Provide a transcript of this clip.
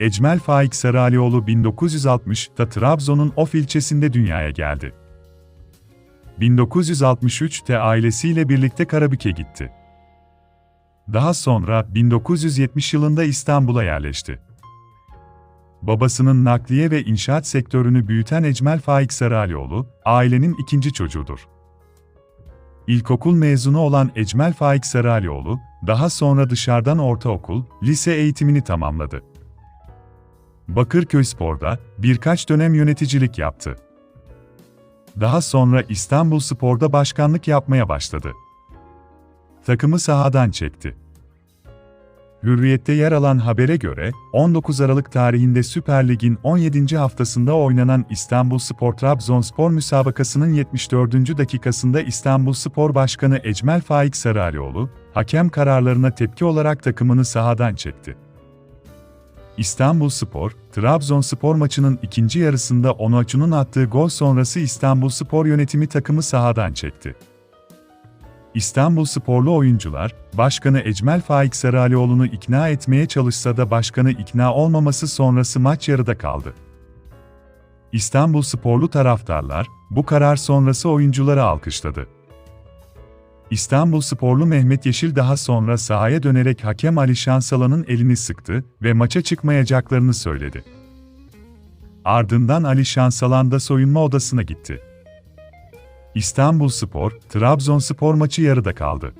Ecmel Faik Saralioğlu 1960'ta Trabzon'un Of ilçesinde dünyaya geldi. 1963'te ailesiyle birlikte Karabük'e gitti. Daha sonra 1970 yılında İstanbul'a yerleşti. Babasının nakliye ve inşaat sektörünü büyüten Ecmel Faik Saralioğlu, ailenin ikinci çocuğudur. İlkokul mezunu olan Ecmel Faik Saralioğlu, daha sonra dışarıdan ortaokul, lise eğitimini tamamladı. Bakırköy Spor'da birkaç dönem yöneticilik yaptı. Daha sonra İstanbul Spor'da başkanlık yapmaya başladı. Takımı sahadan çekti. Hürriyet'te yer alan habere göre, 19 Aralık tarihinde Süper Lig'in 17. haftasında oynanan İstanbul Spor Trabzonspor müsabakasının 74. dakikasında İstanbul Spor Başkanı Ecmel Faik Sararioğlu, hakem kararlarına tepki olarak takımını sahadan çekti. İstanbul Spor, Trabzonspor maçının ikinci yarısında Onuachu'nun attığı gol sonrası İstanbul Spor yönetimi takımı sahadan çekti. İstanbul sporlu oyuncular, Başkanı Ecmel Faik Saralioğlu'nu ikna etmeye çalışsa da başkanı ikna olmaması sonrası maç yarıda kaldı. İstanbul sporlu taraftarlar, bu karar sonrası oyuncuları alkışladı. İstanbul sporlu Mehmet Yeşil daha sonra sahaya dönerek hakem Ali Şansalan'ın elini sıktı ve maça çıkmayacaklarını söyledi. Ardından Ali Şansalan da soyunma odasına gitti. İstanbul Spor, Trabzonspor maçı yarıda kaldı.